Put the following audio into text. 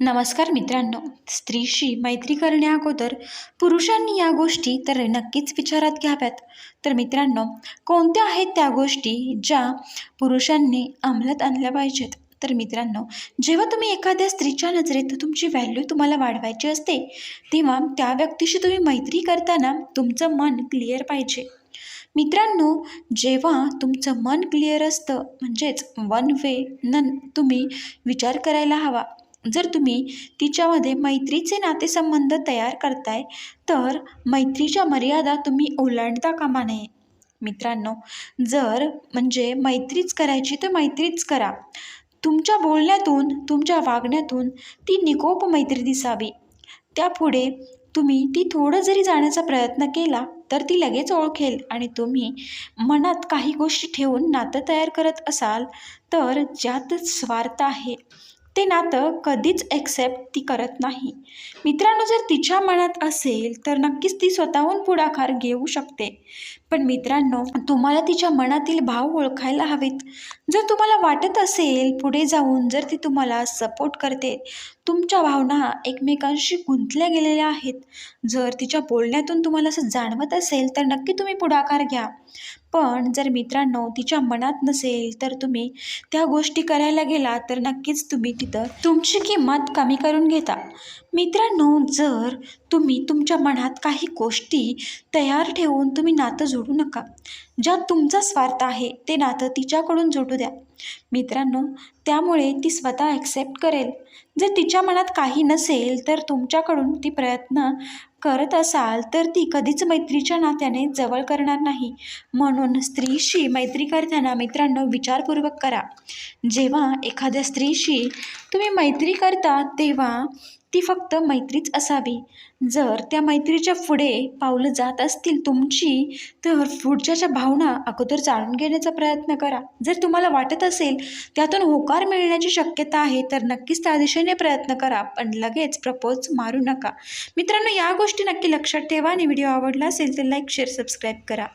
नमस्कार मित्रांनो स्त्रीशी मैत्री करण्याअगोदर पुरुषांनी या गोष्टी तर नक्कीच विचारात घ्याव्यात. तर मित्रांनो कोणत्या आहेत त्या गोष्टी ज्या पुरुषांनी अंमलात आणल्या पाहिजेत? तर मित्रांनो जेव्हा तुम्ही एखाद्या स्त्रीच्या नजरेत तुमची व्हॅल्यू तुम्हाला वाढवायची असते तेव्हा त्या व्यक्तीशी तुम्ही मैत्री करताना तुमचं मन क्लिअर पाहिजे. मित्रांनो जेव्हा तुमचं मन क्लिअर असतं म्हणजेच वन वे न तुम्ही विचार करायला हवा. जर तुम्ही तिच्यामध्ये मैत्रीचे नातेसंबंध तयार करताय तर मैत्रीच्या मर्यादा तुम्ही ओलांडता कामा नये. मित्रांनो जर म्हणजे मैत्रीच करायची तर मैत्रीच करा. तुमच्या बोलण्यातून तुमच्या वागण्यातून ती निकोप मैत्री दिसावी. त्यापुढे तुम्ही ती थोडं जरी जाण्याचा प्रयत्न केला तर ती लगेच ओळखेल आणि तुम्ही मनात काही गोष्टी ठेवून नातं तयार करत असाल तर ज्यात स्वार्थ आहे. ते नातं कधीच ॲक्सेप्ट ती करत नाही. मित्रांनो जर तिच्या मनात असेल तर नक्कीच ती स्वतःहून पुढाकार घेऊ शकते. पण मित्रांनो तुम्हाला तिच्या मनातील भाव ओळखायला हवेत. जर तुम्हाला वाटत असेल पुढे जाऊन जर ती तुम्हाला सपोर्ट करते तुमच्या भावना एकमेकांशी गुंतल्या गेलेल्या आहेत. जर तिच्या बोलण्यातून तुम्हाला असं जाणवत असेल तर नक्की तुम्ही पुढाकार घ्या. पण जर मित्रांनो तिच्या मनात नसेल तर तुम्ही त्या गोष्टी करायला गेला तर नक्कीच तुम्ही तिथं तुमची किंमत कमी करून घेता. मित्रांनो जर तुम्ही तुमच्या मनात काही गोष्टी तयार ठेवून तुम्ही नातं जोडू नका. ज्यात तुमचा स्वार्थ आहे ते नातं तिच्याकडून जोडू द्या. मित्रांनो त्यामुळे ती स्वतः ॲक्सेप्ट करेल. जर तिच्या मनात काही नसेल तर तुमच्याकडून ती प्रयत्न करत असाल तर ती कधीच मैत्रीच्या नात्याने जवळ करणार नाही. म्हणून स्त्रीशी मैत्री करताना मित्रांनो विचारपूर्वक करा. जेव्हा एखाद्या स्त्रीशी तुम्ही मैत्री करता तेव्हा ती फक्त मैत्रीच असावी. जर त्या मैत्रीच्या पुढे पावलं जात असतील तुमची तर पुढच्याच्या भावना अगोदर जाणून घेण्याचा प्रयत्न करा. जर तुम्हाला वाटत असेल त्यातून होकार मिळण्याची शक्यता आहे तर नक्कीच त्या दिशेने प्रयत्न करा पण लगेच प्रपोज मारू नका. मित्रांनो या गोष्टी नक्की लक्षात ठेवा आणि व्हिडिओ आवडला असेल तर लाईक शेअर सबस्क्राईब करा.